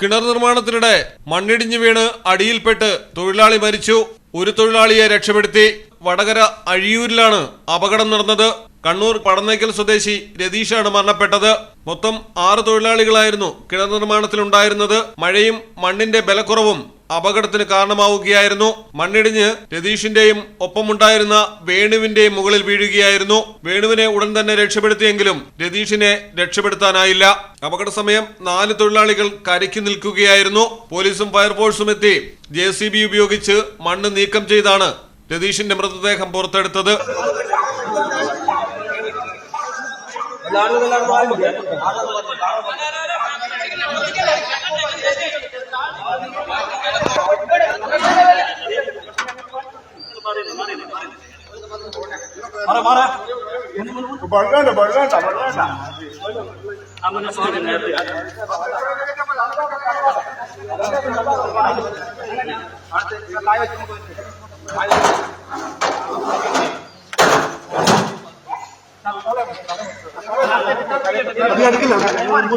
കിണർ നിർമ്മാണത്തിനിടെ മണ്ണിടിഞ്ഞു വീണ് അടിയിൽപ്പെട്ട് തൊഴിലാളി മരിച്ചു. ഒരു തൊഴിലാളിയെ രക്ഷപ്പെടുത്തി വടകര അഴിയൂരിലാണ് അപകടം നടന്നത്. കണ്ണൂർ പടന്നേക്കൽ സ്വദേശി രതീഷാണ് മരണപ്പെട്ടത്. മൊത്തം ആറ് തൊഴിലാളികളായിരുന്നു കിണർ നിർമ്മാണത്തിലുണ്ടായിരുന്നത്. മഴയും മണ്ണിന്റെ ബലക്കുറവും അപകടത്തിന് കാരണമാവുകയായിരുന്നു. മണ്ണിടിഞ്ഞ് രതീഷിന്റെയും ഒപ്പമുണ്ടായിരുന്ന വേണുവിന്റെയും മുകളിൽ വീഴുകയായിരുന്നു. വേണുവിനെ ഉടൻ തന്നെ രക്ഷപ്പെടുത്തിയെങ്കിലും രതീഷിനെ രക്ഷപ്പെടുത്താനായില്ല. അപകട സമയം നാല് തൊഴിലാളികൾ കരയ്ക്ക് നിൽക്കുകയായിരുന്നു. പോലീസും ഫയർഫോഴ്സും എത്തി ജെ ഉപയോഗിച്ച് മണ്ണ് നീക്കം ചെയ്താണ് രതീഷിന്റെ മൃതദേഹം പുറത്തെടുത്തത്. బడగండి బడగండి అది అడిగిన మనవాడికి